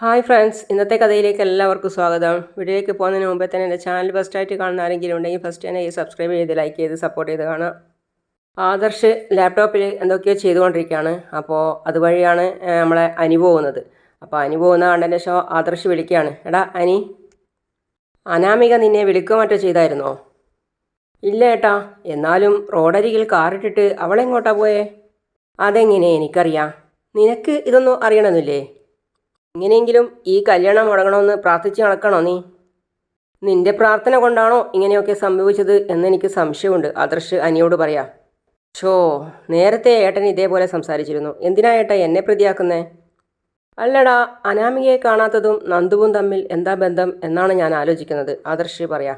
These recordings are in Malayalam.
ഹായ് ഫ്രണ്ട്സ് ഇന്നത്തെ കഥയിലേക്ക് എല്ലാവർക്കും സ്വാഗതം. വീഡിയോയിലേക്ക് പോകുന്നതിന് മുമ്പേ തന്നെ എന്റെ ചാനൽ ഫസ്റ്റായിട്ട് കാണുന്ന ആരെങ്കിലും ഉണ്ടെങ്കിൽ ഫസ്റ്റ് തന്നെ ഈ സബ്സ്ക്രൈബ് ചെയ്ത് ലൈക്ക് ചെയ്ത് സപ്പോർട്ട് ചെയ്ത് കാണാം ആദർശ് ലാപ്ടോപ്പിൽ എന്തൊക്കെയോ ചെയ്തുകൊണ്ടിരിക്കുകയാണ്. അപ്പോൾ അതുവഴിയാണ് നമ്മളെ അനി പോകുന്നത്. അപ്പോൾ അനി പോകുന്ന കണ്ടതിന് ശേഷം ആദർശ് വിളിക്കുകയാണ്. എടാ അനി അനാമിക നിന്നെ വിളിക്കുക മറ്റോ ചെയ്തായിരുന്നോ? ഇല്ല ഏട്ടാ എന്നാലും റോഡരികിൽ കാറിട്ടിട്ട് അവളെങ്ങോട്ടാ പോയേ? അതെങ്ങനെ എനിക്കറിയാം. നിനക്ക് ഇതൊന്നും അറിയണമെന്നില്ലേ ഇങ്ങനെയെങ്കിലും ഈ കല്യാണം മുടങ്ങണമെന്ന് പ്രാർത്ഥിച്ച് നടക്കണോ നീ? നിന്റെ പ്രാർത്ഥന കൊണ്ടാണോ ഇങ്ങനെയൊക്കെ സംഭവിച്ചത് എന്നെനിക്ക് സംശയമുണ്ട് ആദർശ് അനിയോട് പറയാ. ഷോ നേരത്തെ ഏട്ടൻ ഇതേപോലെ സംസാരിച്ചിരുന്നു. എന്തിനാ ഏട്ടാ എന്നെ പ്രതിയാക്കുന്നേ? അല്ലടാ അനാമികയെ കാണാത്തതും നന്ദുവും തമ്മിൽ എന്താ ബന്ധം എന്നാണ് ഞാൻ ആലോചിക്കുന്നത് ആദർശ് പറയാ.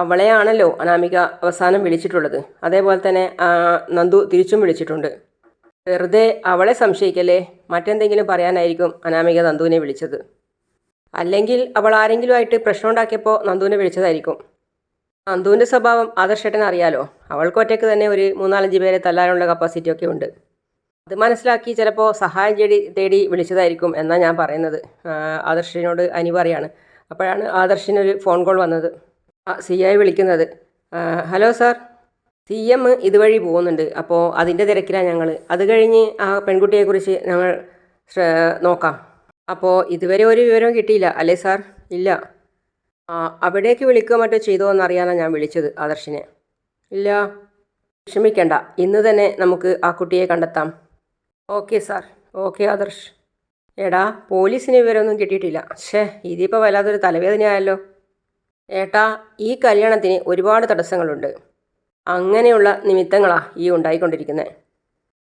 അവളെയാണല്ലോ അനാമിക അവസാനം വിളിച്ചിട്ടുള്ളത്. അതേപോലെ തന്നെ നന്ദു തിരിച്ചും വിളിച്ചിട്ടുണ്ട്. വെറുതെ അവളെ സംശയിക്കല്ലേ? മറ്റെന്തെങ്കിലും പറയാനായിരിക്കും അനാമിക നന്ദുവിനെ വിളിച്ചത്. അല്ലെങ്കിൽ അവൾ ആരെങ്കിലുമായിട്ട് പ്രശ്നം ഉണ്ടാക്കിയപ്പോൾ നന്ദുവിനെ വിളിച്ചതായിരിക്കും. നന്ദുവിന്റെ സ്വഭാവം ആദർശേട്ടൻ അറിയാലോ. അവൾക്ക് ഒറ്റയ്ക്ക് തന്നെ ഒരു മൂന്നാലഞ്ച് പേരെ തല്ലാനുള്ള കപ്പാസിറ്റി ഒക്കെ ഉണ്ട്. അത് മനസ്സിലാക്കി ചിലപ്പോൾ സഹായം തേടി തേടി വിളിച്ചതായിരിക്കും എന്നാണ് ഞാൻ പറയുന്നത്. ആദർശിനോട് അനി പറയാണ്. അപ്പോഴാണ് ആദർശിനൊരു ഫോൺ കോൾ വന്നത്. സി ഐ വിളിക്കുന്നത്. ഹലോ സാർ സി എം ഇതുവഴി പോകുന്നുണ്ട്. അപ്പോൾ അതിന്റെ തിരക്കിലാണ് ഞങ്ങൾ അത് കഴിഞ്ഞ് ആ പെൺകുട്ടിയെക്കുറിച്ച് ഞങ്ങൾ നോക്കാം. അപ്പോൾ ഇതുവരെ ഒരു വിവരവും കിട്ടിയില്ല. അല്ലേ സാർ? ഇല്ല. അവിടേക്ക് വിളിക്കുക മറ്റോ ചെയ്തോ എന്നറിയാനാണ് ഞാൻ വിളിച്ചത് ആദർശിനെ. ഇല്ല. വിഷമിക്കണ്ട. ഇന്ന് തന്നെ നമുക്ക് ആ കുട്ടിയെ കണ്ടെത്താം. Okay sir. ഓക്കെ ആദർശ്. എടാ പോലീസിന് വിവരമൊന്നും കിട്ടിയിട്ടില്ല. ഷേ ഇതിപ്പോൾ വല്ലാത്തൊരു തലവേദനയായല്ലോ. ഏട്ടാ ഈ കല്യാണത്തിന് ഒരുപാട് തടസ്സങ്ങളുണ്ട്. അങ്ങനെയുള്ള നിമിത്തങ്ങളാ ഈ ഉണ്ടായിക്കൊണ്ടിരിക്കുന്നത്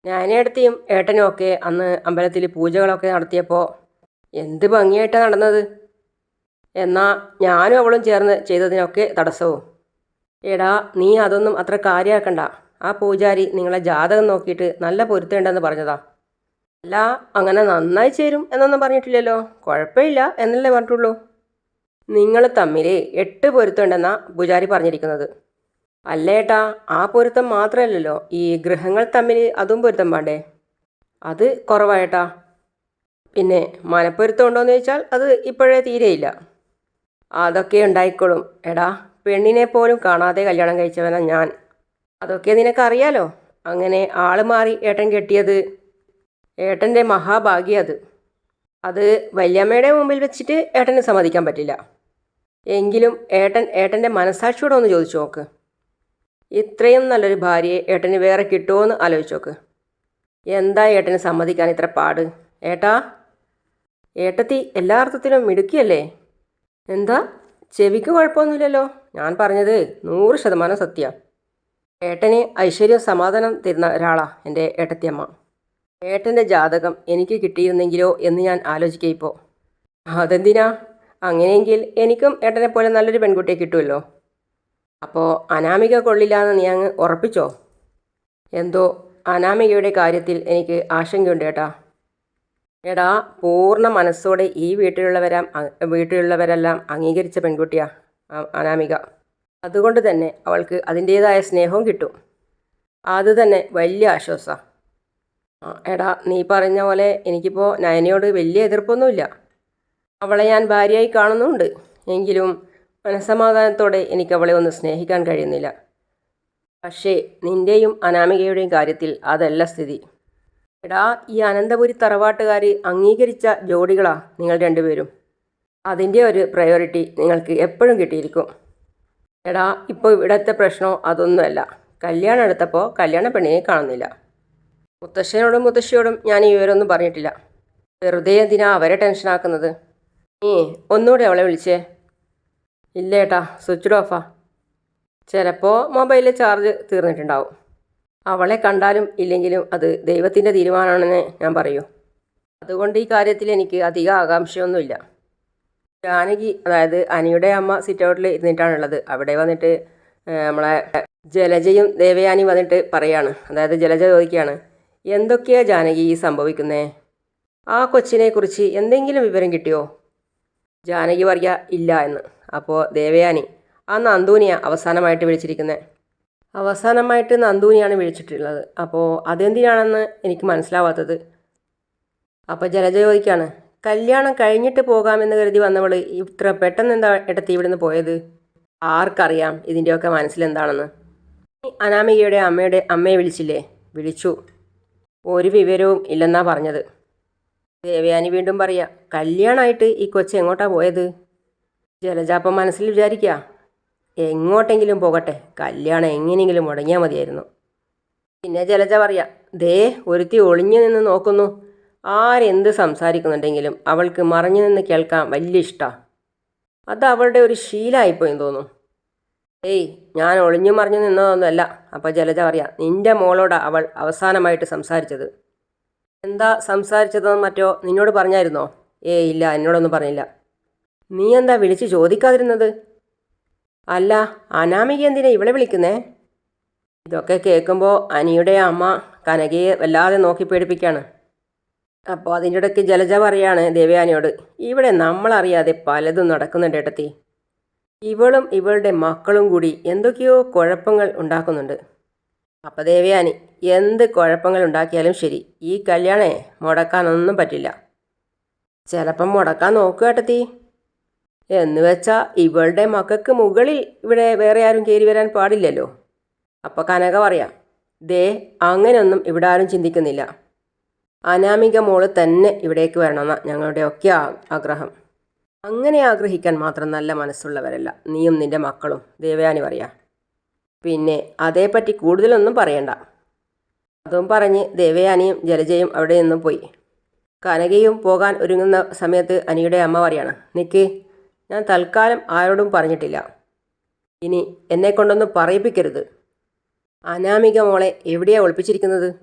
ഞാനേടത്തെയും ഏട്ടനും ഒക്കെ അന്ന് അമ്പലത്തിൽ പൂജകളൊക്കെ നടത്തിയപ്പോൾ എന്ത് ഭംഗിയായിട്ടാണ് നടന്നത്? എന്നാൽ ഞാനും അവളും ചേർന്ന് ചെയ്തതിനൊക്കെ തടസ്സവും. എടാ നീ അതൊന്നും അത്ര കാര്യമാക്കണ്ട ആ പൂജാരി നിങ്ങളെ ജാതകം നോക്കിയിട്ട് നല്ല പൊരുത്തേണ്ടെന്ന് പറഞ്ഞതാ. അല്ല അങ്ങനെ നന്നായി ചേരും എന്നൊന്നും പറഞ്ഞിട്ടില്ലല്ലോ. കുഴപ്പമില്ല എന്നല്ലേ പറഞ്ഞിട്ടുള്ളൂ. നിങ്ങൾ തമ്മിൽ എട്ട് പൊരുത്തുണ്ടെന്നാണ് പൂജാരി പറഞ്ഞിരിക്കുന്നത്. അല്ലേട്ടാ ആ പൊരുത്തം മാത്രമല്ലല്ലോ. ഈ ഗ്രഹങ്ങൾ തമ്മിൽ അതും പൊരുത്തം വേണ്ടേ? അത് കുറവായിട്ടാ. പിന്നെ മനപ്പൊരുത്തം ഉണ്ടോയെന്ന് ചോദിച്ചാൽ അത് ഇപ്പോഴേ തീരെയില്ല. അതൊക്കെ ഉണ്ടായിക്കോളും. എടാ പെണ്ണിനെ പോലും കാണാതെ കല്യാണം കഴിച്ചവനാ ഞാൻ. അതൊക്കെ നിനക്കറിയാലോ അങ്ങനെ ആൾ മാറി ഏട്ടൻ കെട്ടിയത്. ഏട്ടന്റെ മഹാഭാഗ്യ അത്. അത് വല്യമ്മയുടെ മുമ്പിൽ വെച്ചിട്ട് ഏട്ടന് സമ്മതിക്കാൻ പറ്റില്ല. എങ്കിലും ഏട്ടൻ ഏട്ടന്റെ മനസാക്ഷിയോടെ ഒന്ന് ചോദിച്ചു നോക്ക്. ഇത്രയും നല്ലൊരു ഭാര്യയെ ഏട്ടന് വേറെ കിട്ടുമോ എന്ന് ആലോചിച്ച് നോക്ക് എന്താ ഏട്ടന് സമ്മതിക്കാൻ ഇത്ര പാട്? ഏട്ടാ ഏട്ടത്തി എല്ലാ അർത്ഥത്തിലും മിടുക്കിയല്ലേ? എന്താ? ചെവിക്ക് കുഴപ്പമൊന്നുമില്ലല്ലോ? ഞാൻ പറഞ്ഞത് നൂറ് ശതമാനം സത്യം. ഏട്ടന് ഐശ്വര്യം സമാധാനം തരുന്ന ഒരാളാ എന്റെ ഏട്ടത്തിയമ്മ. ഏട്ടന്റെ ജാതകം എനിക്ക് കിട്ടിയിരുന്നെങ്കിലോ എന്ന് ഞാൻ ആലോചിക്കുക ഇപ്പോൾ അതെന്തിനാ? അങ്ങനെയെങ്കിൽ എനിക്കും ഏട്ടനെ പോലെ നല്ലൊരു പെൺകുട്ടിയെ കിട്ടുമല്ലോ അപ്പോൾ അനാമിക കൊള്ളില്ല എന്ന് നീ അങ്ങ് ഉറപ്പിച്ചോ? എന്തോ അനാമികയുടെ കാര്യത്തിൽ എനിക്ക് ആശങ്കയുണ്ട് ഏട്ടാ. എടാ പൂർണ മനസ്സോടെ ഈ വീട്ടിലുള്ളവരാം വീട്ടിലുള്ളവരെല്ലാം അംഗീകരിച്ച പെൺകുട്ടിയാ അനാമിക. അതുകൊണ്ട് തന്നെ അവൾക്ക് അതിന്റേതായ സ്നേഹവും കിട്ടും. അത് തന്നെ വലിയ ആശ്വാസമാണ് എടാ നീ പറഞ്ഞ പോലെ എനിക്കിപ്പോൾ നയനയോട് വലിയ എതിർപ്പൊന്നുമില്ല. അവളെ ഞാൻ ഭാര്യയായി കാണുന്നുമുണ്ട് എങ്കിലും മനസമാധാനത്തോടെ എനിക്ക് അവളെ ഒന്ന് സ്നേഹിക്കാൻ കഴിയുന്നില്ല. പക്ഷേ നിന്റെയും അനാമികയുടെയും കാര്യത്തിൽ അതല്ല സ്ഥിതി. എടാ ഈ അനന്തപുരി തറവാട്ടുകാർ അംഗീകരിച്ച ജോഡികളാ നിങ്ങൾ രണ്ടുപേരും. അതിന്റെ ഒരു പ്രയോറിറ്റി നിങ്ങൾക്ക് എപ്പോഴും കിട്ടിയിരിക്കും. എടാ ഇപ്പോൾ ഇവിടുത്തെ പ്രശ്നം അതൊന്നുമല്ല. കല്യാണം എടുത്തപ്പോൾ കല്യാണ പെണ്ണിനെ കാണുന്നില്ല. മുത്തശ്ശനോടും മുത്തശ്ശിയോടും ഞാൻ ഈ വിവരമൊന്നും പറഞ്ഞിട്ടില്ല. വെറുതെ എന്തിനാ അവരെ ടെൻഷനാക്കുന്നത് നീ ഒന്നുകൂടെ അവളെ വിളിച്ചേ. ഇല്ല ഏട്ടാ സ്വിച്ച്ഡ് ഓഫാ ചിലപ്പോൾ മൊബൈലിൽ ചാർജ് തീർന്നിട്ടുണ്ടാവും. അവളെ കണ്ടാലും ഇല്ലെങ്കിലും അത് ദൈവത്തിന്റെ തീരുമാനമാണെന്ന് ഞാൻ പറയൂ. അതുകൊണ്ട് ഈ കാര്യത്തിൽ എനിക്ക് അധികം ആകാംക്ഷയൊന്നുമില്ല. ജാനകി അതായത് അനിയുടെ അമ്മ സിറ്റ് ഔട്ടിൽ ഇരുന്നിട്ടാണുള്ളത്. അവിടെ വന്നിട്ട് നമ്മളെ ജലജയും ദേവയാനി വന്നിട്ട് പറയാണ്. അതായത് ജലജ ചോദിക്കുകയാണ് എന്തൊക്കെയാണ് ജാനകി ഈ സംഭവിക്കുന്നത് ആ കൊച്ചിനെ കുറിച്ച് എന്തെങ്കിലും വിവരം കിട്ടിയോ? ജാനകി പറയുക ഇല്ല എന്ന്. അപ്പോൾ ദേവയാനി ആ നന്ദൂനിയ അവസാനമായിട്ട് വിളിച്ചിരിക്കുന്നത് അവസാനമായിട്ട് നന്ദൂനിയാണ് വിളിച്ചിട്ടുള്ളത്. അപ്പോൾ അതെന്തിനാണെന്ന് എനിക്ക് മനസ്സിലാവാത്തത്. അപ്പോൾ ജലജ ചോദിക്കുകയാണ് കല്യാണം കഴിഞ്ഞിട്ട് പോകാമെന്ന് കരുതി വന്നവൾ ഇത്ര പെട്ടെന്ന് എന്താ ഇടത്തി ഇവിടുന്ന് പോയത്? ആർക്കറിയാം ഇതിന്റെയൊക്കെ മനസ്സിലെന്താണെന്ന്. അനാമികയുടെ അമ്മയുടെ അമ്മയെ വിളിച്ചില്ലേ? വിളിച്ചു. ഒരു വിവരവും ഇല്ലെന്നാ പറഞ്ഞത്. ദേവയാനി വീണ്ടും പറയാ കല്യാണമായിട്ട് ഈ കൊച്ചെങ്ങോട്ടാണ് എങ്ങോട്ടാ പോയത്? ജലജാപ്പം മനസ്സിൽ വിചാരിക്കുക. എങ്ങോട്ടെങ്കിലും പോകട്ടെ. കല്യാണം എങ്ങനെയെങ്കിലും മുടങ്ങിയാൽ മതിയായിരുന്നു. പിന്നെ ജലജ പറയാം ദേ ഒരുത്തി ഒളിഞ്ഞു നിന്ന് നോക്കുന്നു. ആരെന്ത് സംസാരിക്കുന്നുണ്ടെങ്കിലും അവൾക്ക് മറഞ്ഞു നിന്ന് കേൾക്കാൻ വലിയ ഇഷ്ടമാണ് അത് അവളുടെ ഒരു ശീലമായിപ്പോയെന്ന് തോന്നുന്നു. ഏയ് ഞാൻ ഒളിഞ്ഞു മറിഞ്ഞു നിന്നതൊന്നുമല്ല. അപ്പോൾ ജലജ പറയാം നിന്റെ മോളോടാണ് അവൾ അവസാനമായിട്ട് സംസാരിച്ചത്. എന്താ സംസാരിച്ചതെന്ന് മറ്റോ നിന്നോട് പറഞ്ഞായിരുന്നോ? ഏയ് ഇല്ല എന്നോടൊന്നും പറഞ്ഞില്ല. നീ എന്താ വിളിച്ച് ചോദിക്കാതിരുന്നത്? അല്ല അനാമിക എന്തിനാ ഇവളെ വിളിക്കുന്നേ? ഇതൊക്കെ കേൾക്കുമ്പോൾ അനിയുടെ അമ്മ കനകയെ വല്ലാതെ നോക്കി പേടിപ്പിക്കുകയാണ് അപ്പോൾ അതിന്റെ ഇടയ്ക്ക് ജലജ പറയാണ് ദേവയാനിയോട് ഇവിടെ നമ്മളറിയാതെ പലതും നടക്കുന്നുണ്ട് ഏട്ടത്തി. ഇവളും ഇവളുടെ മക്കളും കൂടി എന്തൊക്കെയോ കുഴപ്പങ്ങൾ ഉണ്ടാക്കുന്നുണ്ട്. അപ്പോൾ ദേവയാനി എന്ത് കുഴപ്പങ്ങൾ ഉണ്ടാക്കിയാലും ശരി ഈ കല്യാണേ മുടക്കാനൊന്നും പറ്റില്ല. ചിലപ്പം മുടക്കാൻ നോക്കുക ഏട്ടത്തി. എന്ന് വെച്ചാൽ ഇവളുടെ മക്കൾക്ക് മുകളിൽ ഇവിടെ വേറെ ആരും കയറി വരാൻ പാടില്ലല്ലോ. അപ്പോൾ കനക പറയാം ദേ അങ്ങനെയൊന്നും ഇവിടെ ആരും ചിന്തിക്കുന്നില്ല. അനാമിക മോൾ തന്നെ ഇവിടേക്ക് വരണമെന്ന ഞങ്ങളുടെ ഒക്കെ ആഗ്രഹം. അങ്ങനെ ആഗ്രഹിക്കാൻ മാത്രം നല്ല മനസ്സുള്ളവരല്ല. നീയും നിന്റെ മക്കളും ദേവയാനി പറയാം. പിന്നെ അതേപ്പറ്റി കൂടുതലൊന്നും പറയണ്ട. അതും പറഞ്ഞ് ദേവയാനിയും ജലജയും അവിടെ നിന്നും പോയി. കനകയും പോകാൻ ഒരുങ്ങുന്ന സമയത്ത് അനിയുടെ അമ്മ പറയാണ് നിക്ക് ഞാൻ തൽക്കാലം ആരോടും പറഞ്ഞിട്ടില്ല. ഇനി എന്നെ കൊണ്ടൊന്ന് പറയിപ്പിക്കരുത്. അനാമിക മോളെ എവിടെയാ ഒളിപ്പിച്ചിരിക്കുന്നത്?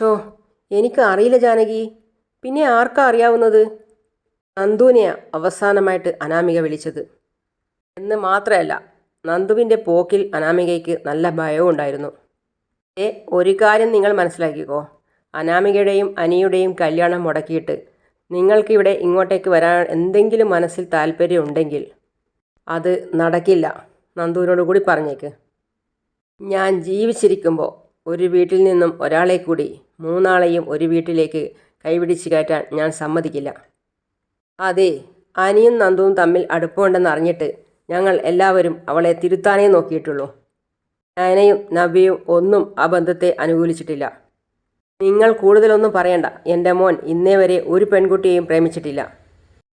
ഷോ എനിക്ക് അറിയില്ല ജാനകി. പിന്നെ ആർക്കാ അറിയാവുന്നത്? നന്ദുവിനെയാ അവസാനമായിട്ട് അനാമിക വിളിച്ചത്. എന്ന് മാത്രമല്ല നന്ദുവിന്റെ പോക്കിൽ അനാമികയ്ക്ക് നല്ല ഭയവും ഉണ്ടായിരുന്നു. ഏ ഒരു കാര്യം നിങ്ങൾ മനസ്സിലാക്കിക്കോ. അനാമികയുടെയും അനിയുടെയും കല്യാണം മുടക്കിയിട്ട് നിങ്ങൾക്കിവിടെ ഇങ്ങോട്ടേക്ക് വരാൻ എന്തെങ്കിലും മനസ്സിൽ താല്പര്യം ഉണ്ടെങ്കിൽ അത് നടക്കില്ല. നന്ദുവിനോട് കൂടി പറഞ്ഞേക്ക്. ഞാൻ ജീവിച്ചിരിക്കുമ്പോൾ ഒരു വീട്ടിൽ നിന്നും ഒരാളെ കൂടി മൂന്നാളെയും ഒരു വീട്ടിലേക്ക് കൈപിടിച്ച് കയറ്റാൻ ഞാൻ സമ്മതിക്കില്ല. അതെ അനിയും നന്ദുവും തമ്മിൽ അടുപ്പമുണ്ടെന്ന് അറിഞ്ഞിട്ട് ഞങ്ങൾ എല്ലാവരും അവളെ തിരുത്താനേ നോക്കിയിട്ടുള്ളൂ. നയനയും നവ്യയും ഒന്നും ആ ബന്ധത്തെ അനുകൂലിച്ചിട്ടില്ല. നിങ്ങൾ കൂടുതലൊന്നും പറയണ്ട. എന്റെ മോൻ ഇന്നേ വരെ ഒരു പെൺകുട്ടിയെയും പ്രേമിച്ചിട്ടില്ല.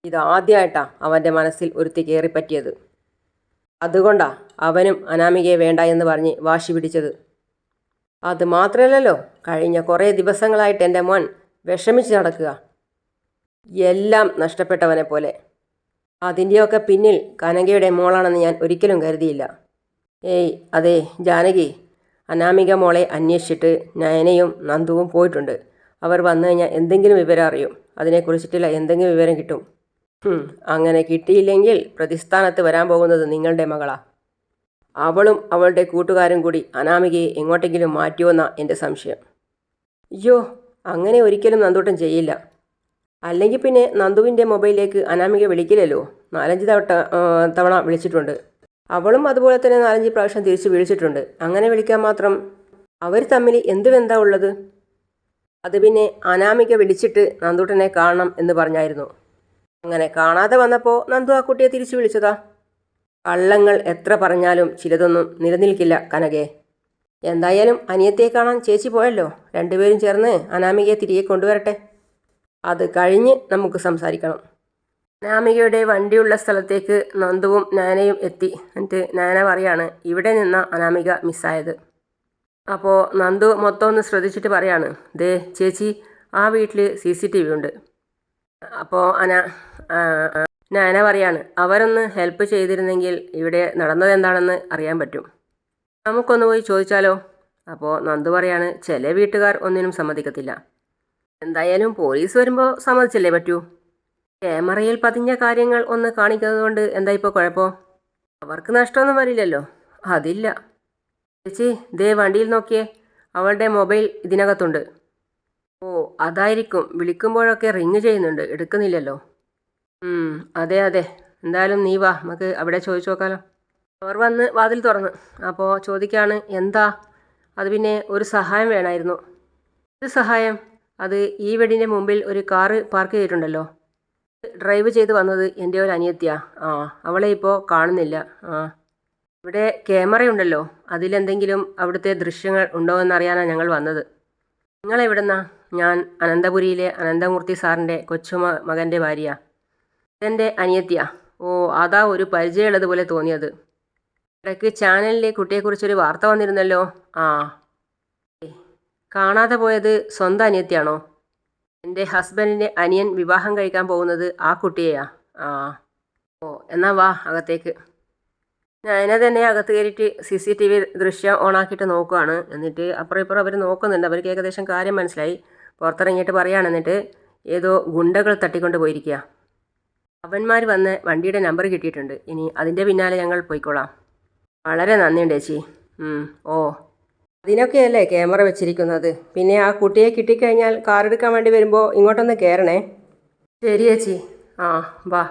ഇതാദ്യമായിട്ടാ അവന്റെ മനസ്സിൽ ഒരുത്തി കയറിപ്പറ്റിയത്. അതുകൊണ്ടാ അവനും അനാമികയെ വേണ്ട എന്ന് പറഞ്ഞ് വാശി പിടിച്ചത്. അത് മാത്രമല്ലല്ലോ കഴിഞ്ഞ കുറേ ദിവസങ്ങളായിട്ട് എന്റെ മോൻ വിഷമിച്ച് നടക്കുക. എല്ലാം നഷ്ടപ്പെട്ടവനെ പോലെ. അതിന്റെയൊക്കെ പിന്നിൽ കനകയുടെ മോളാണെന്ന് ഞാൻ ഒരിക്കലും കരുതിയില്ല. ഏയ് അതെ ജാനകി അനാമിക മോളെ അന്വേഷിച്ചിട്ട് നയനയും നന്ദുവും പോയിട്ടുണ്ട്. അവർ വന്നു കഴിഞ്ഞാൽ എന്തെങ്കിലും വിവരം അറിയും. അതിനെക്കുറിച്ചിട്ടില്ല എന്തെങ്കിലും വിവരം കിട്ടും. അങ്ങനെ കിട്ടിയില്ലെങ്കിൽ പ്രതിസ്ഥാനത്ത് വരാൻ പോകുന്നത് നിങ്ങളുടെ മകളാ. അവളും അവളുടെ കൂട്ടുകാരും കൂടി അനാമികയെ എങ്ങോട്ടെങ്കിലും മാറ്റുമെന്നാ എന്റെ സംശയം. അയ്യോ അങ്ങനെ ഒരിക്കലും നന്ദൂട്ടൻ ചെയ്യില്ല. അല്ലെങ്കിൽ പിന്നെ നന്ദുവിന്റെ മൊബൈലിലേക്ക് അനാമിക വിളിക്കില്ലല്ലോ? നാലഞ്ച് തവട്ട തവണ വിളിച്ചിട്ടുണ്ട്. അവളും അതുപോലെ തന്നെ നാലഞ്ച് പ്രാവശ്യം തിരിച്ച് വിളിച്ചിട്ടുണ്ട്. അങ്ങനെ വിളിക്കാൻ മാത്രം അവർ തമ്മിൽ എന്ത് ബന്ധാ ഉള്ളത്? അത് പിന്നെ അനാമിക വിളിച്ചിട്ട് നന്ദൂട്ടനെ കാണണം എന്ന് പറഞ്ഞായിരുന്നു. അങ്ങനെ കാണാതെ വന്നപ്പോൾ നന്ദു ആ കുട്ടിയെ തിരിച്ചു വിളിച്ചതാ. കള്ളങ്ങൾ എത്ര പറഞ്ഞാലും ചിലതൊന്നും നിലനിൽക്കില്ല കനകെ. എന്തായാലും അനിയത്തെ കാണാൻ ചേച്ചി പോയല്ലോ. രണ്ടുപേരും ചേർന്ന് അനാമികയെ തിരികെ കൊണ്ടുവരട്ടെ. അത് കഴിഞ്ഞ് നമുക്ക് സംസാരിക്കണം. അനാമികയുടെ വണ്ടിയുള്ള സ്ഥലത്തേക്ക് നന്ദുവും നാനയും എത്തി. എന്നിട്ട് നാന പറയാണ് ഇവിടെ നിന്ന അനാമിക മിസ്സായത്. അപ്പോൾ നന്ദു മൊത്തം ഒന്ന് ശ്രദ്ധിച്ചിട്ട് പറയാണ് ദേ ചേച്ചി ആ വീട്ടിൽ സി സി ടി വി ഉണ്ട്. അപ്പോൾ അന നാന പറയാണ് അവരൊന്ന് ഹെൽപ്പ് ചെയ്തിരുന്നെങ്കിൽ ഇവിടെ നടന്നത് എന്താണെന്ന് അറിയാൻ പറ്റും. നമുക്കൊന്ന് പോയി ചോദിച്ചാലോ? അപ്പോൾ നന്ദു പറയാണ് ചില വീട്ടുകാർ ഒന്നിനും സമ്മതിക്കത്തില്ല. എന്തായാലും പോലീസ് വരുമ്പോൾ സമ്മതിച്ചല്ലേ പറ്റൂ? ക്യാമറയിൽ പതിഞ്ഞ കാര്യങ്ങൾ ഒന്ന് കാണിക്കുന്നത് കൊണ്ട് എന്താ ഇപ്പോൾ കുഴപ്പം? അവർക്ക് നഷ്ടമൊന്നും വരില്ലല്ലോ. അതില്ല. ചേച്ചി ദേ വണ്ടിയിൽ നോക്കിയേ. അവളുടെ മൊബൈൽ ഇതിനകത്തുണ്ട്. ഓ അതായിരിക്കും. വിളിക്കുമ്പോഴൊക്കെ റിങ് ചെയ്യുന്നുണ്ട്. എടുക്കുന്നില്ലല്ലോ. അതെ അതെ. എന്തായാലും നീ വാ. നമുക്ക് അവിടെ ചോദിച്ചു നോക്കാലോ. അവർ വന്ന് വാതിൽ തുറന്ന്. അപ്പോൾ ചോദിക്കാണ് എന്താ? അത് പിന്നെ ഒരു സഹായം വേണമായിരുന്നു. ഇത് സഹായം? അത് ഈ വീടിന്റെ മുമ്പിൽ ഒരു കാറ് പാർക്ക് ചെയ്തിട്ടുണ്ടല്ലോ. ഡ്രൈവ് ചെയ്ത് വന്നത് എന്റെ ഒരു അനിയത്തിയാ. ആ അവളെ ഇപ്പോൾ കാണുന്നില്ല. ആ. ഇവിടെ ക്യാമറയുണ്ടല്ലോ. അതിലെന്തെങ്കിലും അവിടുത്തെ ദൃശ്യങ്ങൾ ഉണ്ടോ എന്നറിയാനാണ് ഞങ്ങൾ വന്നത്. നിങ്ങൾ ഞാൻ അനന്തപുരിയിലെ അനന്തമൂർത്തി സാറിന്റെ കൊച്ചുമ മകന്റെ ഭാര്യ എന്റെ അനിയത്തിയാ. ഓ അതാ ഒരു പരിചയമുള്ളതുപോലെ തോന്നിയത്. ഇടയ്ക്ക് ചാനലിലെ കുട്ടിയെക്കുറിച്ചൊരു വാർത്ത വന്നിരുന്നല്ലോ. ആ. കാണാതെ പോയത് സ്വന്തം അനിയത്തിയാണോ? എന്റെ ഹസ്ബൻഡിന്റെ അനിയൻ വിവാഹം കഴിക്കാൻ പോകുന്നത് ആ കുട്ടിയെയാ. ആ ഓ എന്നാ വാ അകത്തേക്ക്. ഞാൻ തന്നെ അകത്ത് കയറിയിട്ട് സി സി ടി വി ദൃശ്യം ഓണാക്കിയിട്ട് നോക്കുകയാണ് എന്നിട്ട് അപ്പുറം ഇപ്പുറം അവർ നോക്കുന്നുണ്ട്. അവർക്ക് ഏകദേശം കാര്യം മനസ്സിലായി. പുറത്തിറങ്ങിയിട്ട് പറയുകയാണ് എന്നിട്ട് ഏതോ ഗുണ്ടകൾ തട്ടിക്കൊണ്ട് പോയിരിക്കുക അവന്മാർ വന്ന് വണ്ടിയുടെ നമ്പർ കിട്ടിയിട്ടുണ്ട്. ഇനി അതിന്റെ പിന്നാലെ ഞങ്ങൾ പോയിക്കോളാം. വളരെ നന്ദിയുണ്ട് ചേച്ചി. ഓ. അതിനൊക്കെയല്ലേ ക്യാമറ വെച്ചിരിക്കുന്നത്? പിന്നെ ആ കുട്ടിയെ കിട്ടിക്കഴിഞ്ഞാൽ കാർ എടുക്കാൻ വേണ്ടി വരുമ്പോൾ ഇങ്ങോട്ടൊന്ന് കയറണേ ശരി ചേച്ചി. ആ വാ.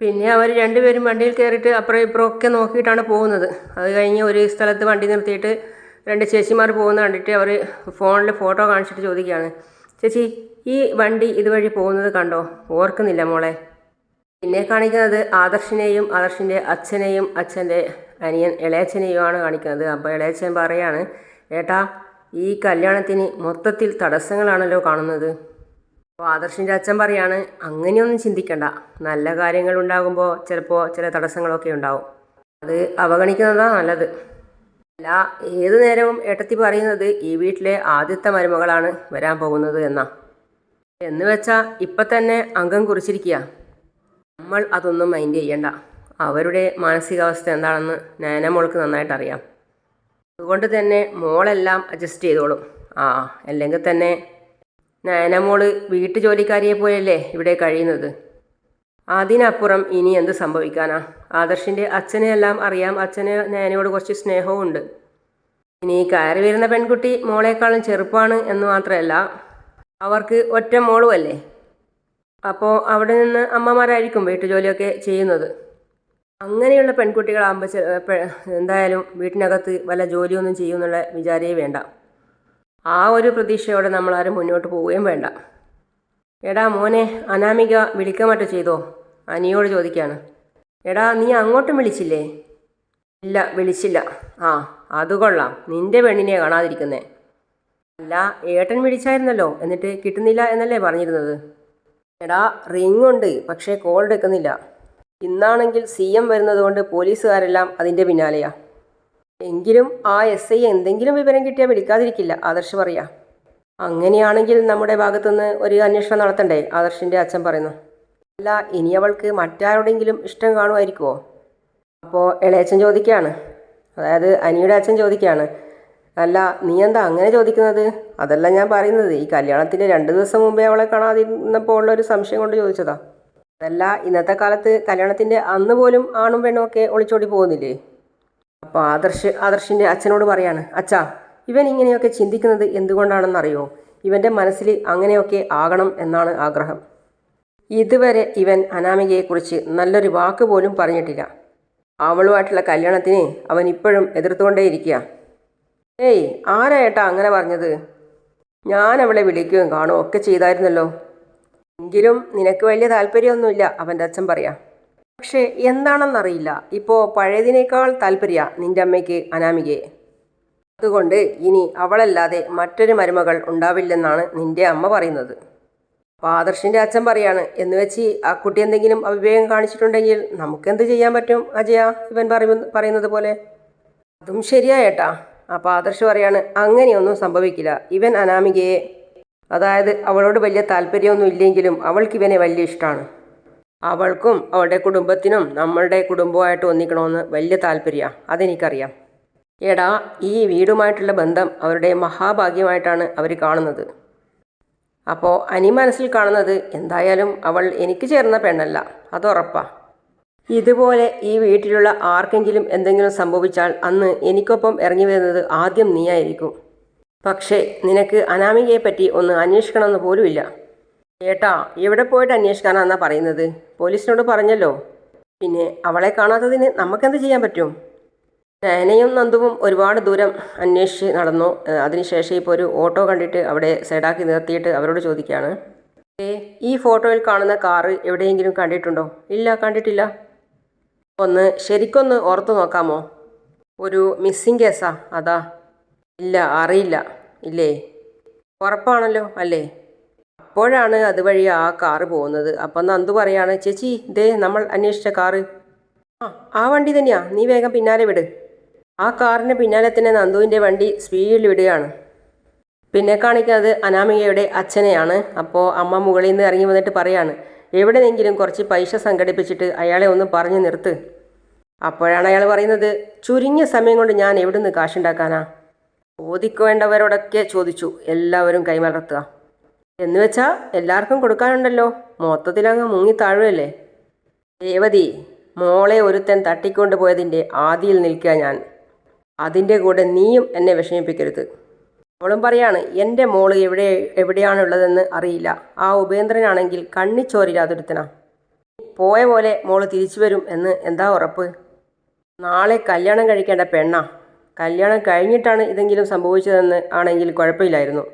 പിന്നെ അവർ രണ്ടുപേരും വണ്ടിയിൽ കയറിയിട്ട് അപ്പുറം ഇപ്പുറം ഒക്കെ നോക്കിയിട്ടാണ് പോകുന്നത്. അത് കഴിഞ്ഞ് ഒരു സ്ഥലത്ത് വണ്ടി നിർത്തിയിട്ട് രണ്ട് ചേച്ചിമാർ പോകുന്ന കണ്ടിട്ട് അവർ ഫോണിൽ ഫോട്ടോ കാണിച്ചിട്ട് ചോദിക്കുകയാണ്. ചേച്ചി ഈ വണ്ടി ഇതുവഴി പോകുന്നത് കണ്ടോ? ഓർക്കുന്നില്ല മോളെ. പിന്നെ കാണിക്കുന്നത് ആദർശിനെയും ആദർശിന്റെ അച്ഛനെയും അച്ഛന്റെ അനിയൻ ഇളയച്ചനെയുമാണ് കാണിക്കുന്നത്. അപ്പോൾ ഇളയച്ചൻ പറയാണ് ഏട്ടാ ഈ കല്യാണത്തിന് മൊത്തത്തിൽ തടസ്സങ്ങളാണല്ലോ കാണുന്നത്. അപ്പോൾ ആദർശിന്റെ അച്ഛൻ പറയാണ് അങ്ങനെയൊന്നും ചിന്തിക്കണ്ട. നല്ല കാര്യങ്ങൾ ഉണ്ടാകുമ്പോൾ ചിലപ്പോൾ ചില തടസ്സങ്ങളൊക്കെ ഉണ്ടാവും. അത് അവഗണിക്കുന്നതാണ് നല്ലത്. അല്ല ഏതു നേരവും ഏട്ടത്തി പറയുന്നത് ഈ വീട്ടിലെ ആദ്യത്തെ മരുമകളാണ് വരാൻ പോകുന്നത് എന്നാ. എന്ന് വെച്ചാൽ ഇപ്പം തന്നെ അംഗം കുറിച്ചിരിക്കുക നമ്മൾ അതൊന്നും മൈൻഡ് ചെയ്യണ്ട. അവരുടെ മാനസികാവസ്ഥ എന്താണെന്ന് നയനമോൾക്ക് നന്നായിട്ട് അറിയാം. അതുകൊണ്ട് തന്നെ മോളെല്ലാം അഡ്ജസ്റ്റ് ചെയ്തോളും. ആ അല്ലെങ്കിൽ തന്നെ നയനമോൾ വീട്ടു ജോലിക്കാരിയെ പോലെയല്ലേ ഇവിടെ കഴിയുന്നത്? അതിനപ്പുറം ഇനി എന്ത് സംഭവിക്കാനാ? ആദർശിന്റെ അച്ഛനെയെല്ലാം അറിയാം. അച്ഛന് നയനയോട് കുറച്ച് സ്നേഹവും ഉണ്ട്. ഇനി കയറി വരുന്ന പെൺകുട്ടി മോളേക്കാളും ചെറുപ്പമാണ് എന്ന് മാത്രമല്ല അവർക്ക് ഒറ്റ മോളുമല്ലേ അപ്പോൾ അവിടെ നിന്ന് അമ്മമാരായിരിക്കും വീട്ടുജോലിയൊക്കെ ചെയ്യുന്നത്. അങ്ങനെയുള്ള പെൺകുട്ടികളാകുമ്പോൾ എന്തായാലും വീട്ടിനകത്ത് വല്ല ജോലിയൊന്നും ചെയ്യുമെന്നുള്ള വിചാരേ വേണ്ട. ആ ഒരു പ്രതീക്ഷയോടെ നമ്മളാരും മുന്നോട്ട് പോവുകയും വേണ്ട. എടാ മോനെ അനാമിക വിളിക്കാൻ മറ്റോ ചെയ്തോ? അനിയോട് ചോദിക്കാണ്. എടാ നീ അങ്ങോട്ടും വിളിച്ചില്ലേ? ഇല്ല വിളിച്ചില്ല. ആ അത് കൊള്ളാം. നിന്റെ പെണ്ണിനെ കാണാതിരിക്കുന്നേ. അല്ല ഏട്ടൻ വിളിച്ചായിരുന്നല്ലോ. എന്നിട്ട് കിട്ടുന്നില്ല എന്നല്ലേ പറഞ്ഞിരുന്നത്? എടാ റിംഗ് ഉണ്ട് പക്ഷേ കോൾ എടുക്കുന്നില്ല. ഇന്നാണെങ്കിൽ സി എം വരുന്നതുകൊണ്ട് പോലീസുകാരെല്ലാം അതിന്റെ പിന്നാലെയാ. എങ്കിലും ആ എസ് ഐ എന്തെങ്കിലും വിവരം കിട്ടിയാൽ വിളിക്കാതിരിക്കില്ല ആദർശ് പറയാ. അങ്ങനെയാണെങ്കിൽ നമ്മുടെ ഭാഗത്തുനിന്ന് ഒരു അന്വേഷണം നടത്തണ്ടേ ആദർശിന്റെ അച്ഛൻ പറയുന്നു. അല്ല ഇനി അവൾക്ക് മറ്റാരോടെങ്കിലും ഇഷ്ടം കാണുമായിരിക്കുമോ അപ്പോൾ ഇളയച്ചൻ ചോദിക്കുകയാണ്. അതായത് അനിയുടെ അച്ഛൻ ചോദിക്കുകയാണ്. അല്ല നീ എന്താ അങ്ങനെ ചോദിക്കുന്നത്? അതല്ല ഞാൻ പറയുന്നത് ഈ കല്യാണത്തിന്റെ രണ്ട് ദിവസം മുമ്പേ അവളെ കാണാതിരുന്നപ്പോൾ ഉള്ള ഒരു സംശയം കൊണ്ട് ചോദിച്ചതാ. അതല്ല ഇന്നത്തെ കാലത്ത് കല്യാണത്തിന്റെ അന്ന് പോലും ആണും പെണ്ണും ഒക്കെ ഒളിച്ചോടി പോകുന്നില്ലേ? അപ്പോൾ ആദർശ് ആദർശിന്റെ അച്ഛനോട് പറയാണ് അച്ഛാ ഇവൻ ഇങ്ങനെയൊക്കെ ചിന്തിക്കുന്നത് എന്തുകൊണ്ടാണെന്നറിയോ? ഇവന്റെ മനസ്സിൽ അങ്ങനെയൊക്കെ ആകണം എന്നാണ് ആഗ്രഹം. ഇതുവരെ ഇവൻ അനാമികയെക്കുറിച്ച് നല്ലൊരു വാക്ക് പോലും പറഞ്ഞിട്ടില്ല. അവളുമായിട്ടുള്ള കല്യാണത്തിന് അവൻ ഇപ്പോഴും എതിർത്തുകൊണ്ടേയിരിക്കുക. ഏയ് ആരാ ഏട്ടാ അങ്ങനെ പറഞ്ഞത്? ഞാൻ അവളെ വിളിക്കുകയും കാണുകയും ഒക്കെ ചെയ്തായിരുന്നല്ലോ. എങ്കിലും നിനക്ക് വലിയ താല്പര്യമൊന്നുമില്ല അവന്റെ അച്ഛൻ പറയാം. പക്ഷേ എന്താണെന്നറിയില്ല. ഇപ്പോൾ പഴയതിനേക്കാൾ താല്പര്യ നിന്റെ അമ്മയ്ക്ക് അനാമികയെ. അതുകൊണ്ട് ഇനി അവളല്ലാതെ മറ്റൊരു മരുമകൾ ഉണ്ടാവില്ലെന്നാണ് നിന്റെ അമ്മ പറയുന്നത്. ആദർശിന്റെ അച്ഛൻ പറയാണ് എന്ന് വെച്ച് ആ കുട്ടി എന്തെങ്കിലും അവിവേകം കാണിച്ചിട്ടുണ്ടെങ്കിൽ നമുക്കെന്ത് ചെയ്യാൻ പറ്റും? അജയ ഇവൻ പറയുന്ന പറയുന്നത് പോലെ. അതും ശരിയായേട്ടാ അപ്പോൾ ആദർശ് പറയാണ് അങ്ങനെയൊന്നും സംഭവിക്കില്ല. ഇവൻ അനാമികയെ അതായത് അവളോട് വലിയ താല്പര്യമൊന്നും ഇല്ലെങ്കിലും അവൾക്ക് ഇവനെ വലിയ ഇഷ്ടമാണ് അവൾക്കും അവളുടെ കുടുംബത്തിനും നമ്മളുടെ കുടുംബമായിട്ട് ഒന്നിക്കണമെന്ന് വലിയ താല്പര്യമാണ് അതെനിക്കറിയാം. എടാ ഈ വീടുമായിട്ടുള്ള ബന്ധം അവരുടെ മഹാഭാഗ്യമായിട്ടാണ് അവർ കാണുന്നത്. അപ്പോൾ അനി മനസ്സിൽ കാണുന്നത് എന്തായാലും അവൾ എനിക്ക് ചേർന്ന പെണ്ണല്ല. അത് ഉറപ്പാ ഇതുപോലെ ഈ വീട്ടിലുള്ള ആർക്കെങ്കിലും എന്തെങ്കിലും സംഭവിച്ചാൽ അന്ന് എനിക്കൊപ്പം ഇറങ്ങി വരുന്നത് ആദ്യം നീയായിരിക്കും. പക്ഷേ നിനക്ക് അനാമികയെ പറ്റി ഒന്ന് അന്വേഷിക്കണമെന്ന് പോലുമില്ല. ഏട്ടാ എവിടെ പോയിട്ട് അന്വേഷിക്കാനാന്നാ പറയുന്നത്? പോലീസിനോട് പറഞ്ഞല്ലോ. പിന്നെ അവളെ കാണാത്തതിന് നമുക്കെന്ത് ചെയ്യാൻ പറ്റും? നയനയും നന്ദുവും ഒരുപാട് ദൂരം അന്വേഷിച്ച് നടന്നു. അതിനുശേഷം ഇപ്പോൾ ഒരു ഓട്ടോ കണ്ടിട്ട് അവിടെ സൈഡാക്കി നിർത്തിയിട്ട് അവരോട് ചോദിക്കുകയാണ്. ഈ ഫോട്ടോയിൽ കാണുന്ന കാറ് എവിടെയെങ്കിലും കണ്ടിട്ടുണ്ടോ? ഇല്ല കണ്ടിട്ടില്ല. ഒന്ന് ശരിക്കൊന്ന് ഓർത്തു നോക്കാമോ? ഒരു മിസ്സിങ് കേസാ അതാ. ഇല്ല അറിയില്ല. ഇല്ലേ? ഉറപ്പാണല്ലോ അല്ലേ? അപ്പോഴാണ് അതുവഴി ആ കാറ് പോകുന്നത്. അപ്പം നന്ദു പറയാണ് ചേച്ചി ദേ നമ്മൾ അന്വേഷിച്ച കാറ്. ആ ആ വണ്ടി തന്നെയാ. നീ വേഗം പിന്നാലെ വിട്. ആ കാറിന് പിന്നാലെ തന്നെ നന്ദുവിന്റെ വണ്ടി സ്പീഡിൽ വിടുകയാണ്. പിന്നെ കാണിക്കുന്നത് അനാമികയുടെ അച്ഛനെയാണ്. അപ്പോൾ അമ്മ മുകളിൽ നിന്ന് ഇറങ്ങി വന്നിട്ട് പറയാണ് എവിടെയെങ്കിലും കുറച്ച് പൈസ സംഘടിപ്പിച്ചിട്ട് അയാളെ ഒന്ന് പറഞ്ഞു നിർത്ത്. അപ്പോഴാണ് അയാൾ പറയുന്നത് ചുരുങ്ങിയ സമയം കൊണ്ട് ഞാൻ എവിടുന്ന് കാശുണ്ടാക്കാനാ? ചോദിക്കേണ്ടവരോടൊക്കെ ചോദിച്ചു. എല്ലാവരും കൈമലർത്തുക. എന്നുവെച്ചാൽ എല്ലാവർക്കും കൊടുക്കാനുണ്ടല്ലോ. മൊത്തത്തിലങ്ങ് മുങ്ങി താഴുവല്ലേ രേവതി മോളെ ഒരുത്തൻ തട്ടിക്കൊണ്ട് പോയതിന്റെ ആദിയിൽ നിൽക്കുക ഞാൻ. അതിന്റെ കൂടെ നീയും എന്നെ വിഷമിപ്പിക്കരുത്. അവളും പറയാണ് എന്റെ മോൾ എവിടെ എവിടെയാണുള്ളതെന്ന് അറിയില്ല. ആ ഉപേന്ദ്രനാണെങ്കിൽ കണ്ണിച്ചോരില്ലാതൊരുത്തനാ പോയ പോലെ മോൾ തിരിച്ചു വരും എന്ന് എന്താ ഉറപ്പ്? നാളെ കല്യാണം കഴിക്കേണ്ട പെണ്ണാ. കല്യാണം കഴിഞ്ഞിട്ടാണ് ഇതെങ്കിലും സംഭവിച്ചതെന്ന് ആണെങ്കിൽ കുഴപ്പമില്ലായിരുന്നു.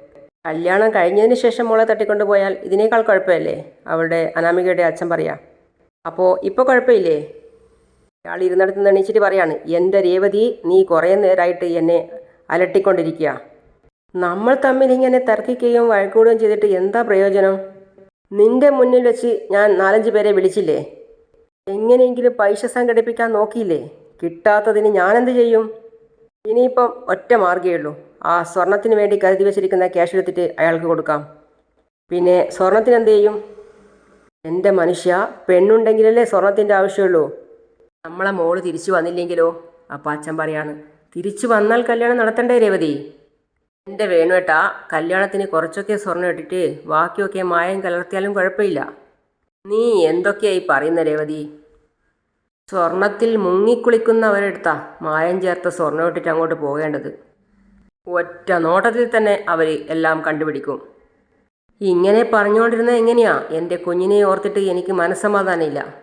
കല്യാണം കഴിഞ്ഞതിന് ശേഷം മോളെ തട്ടിക്കൊണ്ടു പോയാൽ ഇതിനേക്കാൾ കുഴപ്പമില്ലേ? അവളുടെ അനാമികയുടെ അച്ഛൻ പറയാ. അപ്പോൾ ഇപ്പോൾ കുഴപ്പമില്ലേ? ഇയാൾ ഇരുന്നിടത്ത് എണീച്ചിട്ട് പറയാണ് എന്റെ രേവതി നീ കുറേ നേരമായിട്ട് എന്നെ അലട്ടിക്കൊണ്ടിരിക്കുക നമ്മൾ തമ്മിൽ ഇങ്ങനെ തർക്കിക്കുകയും വഴക്കൂടുകയും ചെയ്തിട്ട് എന്താ പ്രയോജനം? നിന്റെ മുന്നിൽ വെച്ച് ഞാൻ നാലഞ്ച് പേരെ വിളിച്ചില്ലേ? എങ്ങനെയെങ്കിലും പൈസ സംഘടിപ്പിക്കാൻ നോക്കിയില്ലേ? കിട്ടാത്തതിന് ഞാനെന്ത് ചെയ്യും? ഇനിയിപ്പം ഒറ്റ മാർഗേ ഉള്ളൂ. ആ സ്വർണത്തിന് വേണ്ടി കരുതി വെച്ചിരിക്കുന്ന ക്യാഷ് എടുത്തിട്ട് അയാൾക്ക് കൊടുക്കാം. പിന്നെ സ്വർണത്തിന് എന്ത് ചെയ്യും? എന്റെ മനുഷ്യ പെണ്ണുണ്ടെങ്കിലല്ലേ സ്വർണത്തിന്റെ ആവശ്യമുള്ളൂ. നമ്മളെ മോൾ തിരിച്ചു വന്നില്ലെങ്കിലോ? അപ്പം അച്ഛൻ പറയാണ് തിരിച്ചു വന്നാൽ കല്യാണം നടത്തണ്ടേ രേവതി? എന്റെ വേണുവേട്ടാ കല്യാണത്തിന് കുറച്ചൊക്കെ സ്വർണം ഇട്ടിട്ട് ബാക്കിയൊക്കെ മായം കലർത്തിയാലും കുഴപ്പമില്ല. നീ എന്തൊക്കെയായി പറയുന്ന രേവതി? സ്വർണത്തിൽ മുങ്ങിക്കുളിക്കുന്നവരെടുത്താ മായം ചേർത്ത സ്വർണം ഇട്ടിട്ട് അങ്ങോട്ട് പോകേണ്ടത്. ഒറ്റ നോട്ടത്തിൽ തന്നെ അവർ എല്ലാം കണ്ടുപിടിക്കും. ഇങ്ങനെ പറഞ്ഞുകൊണ്ടിരുന്നത് എങ്ങനെയാ? എന്റെ കുഞ്ഞിനെ ഓർത്തിട്ട് എനിക്ക് മനസ്സമാധാനമില്ല.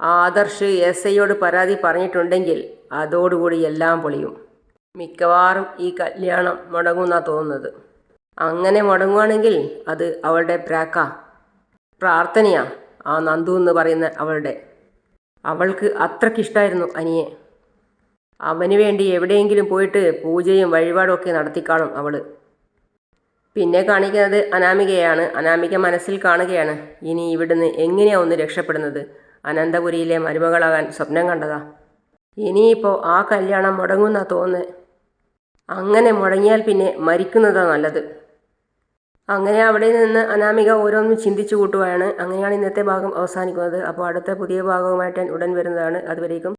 ആദർശ് എസ് ഐയോട് പരാതി പറഞ്ഞിട്ടുണ്ടെങ്കിൽ അതോടുകൂടി എല്ലാം പൊളിയും. മിക്കവാറും ഈ കല്യാണം മുടങ്ങുന്നാ തോന്നുന്നത്. അങ്ങനെ മുടങ്ങുവാണെങ്കിൽ അത് അവളുടെ പ്രാക്ക. പ്രാർത്ഥനയാ ആ നന്ദു എന്ന് പറയുന്ന അവളുടെ അവൾക്ക് അത്രയ്ക്കിഷ്ടമായിരുന്നു അനിയെ അവന് വേണ്ടി എവിടെയെങ്കിലും പോയിട്ട് പൂജയും വഴിപാടും ഒക്കെ നടത്തിക്കാണും അവൾ പിന്നെ കാണിക്കുന്നത് അനാമികയാണ്. അനാമിക മനസ്സിൽ കാണുകയാണ്. ഇനി ഇവിടുന്ന് എങ്ങനെയാ ഒന്ന് രക്ഷപ്പെടുന്നത്? അനന്തപുരിയിലെ മരുമകളാകാൻ സ്വപ്നം കണ്ടതാ. ഇനിയിപ്പോൾ ആ കല്യാണം മുടങ്ങുന്നാ തോന്നുന്നത് അങ്ങനെ മുടങ്ങിയാൽ പിന്നെ മരിക്കുന്നതാ നല്ലത്. അങ്ങനെ അവിടെ നിന്ന് അനാമിക ഓരോന്നും ചിന്തിച്ചു കൂട്ടുകയാണ് അങ്ങനെയാണ് ഇന്നത്തെ ഭാഗം അവസാനിക്കുന്നത്. അപ്പോൾ അടുത്ത പുതിയ ഭാഗവുമായിട്ട് ഞാൻ ഉടൻ വരുന്നതാണ്. അതുവരേക്കും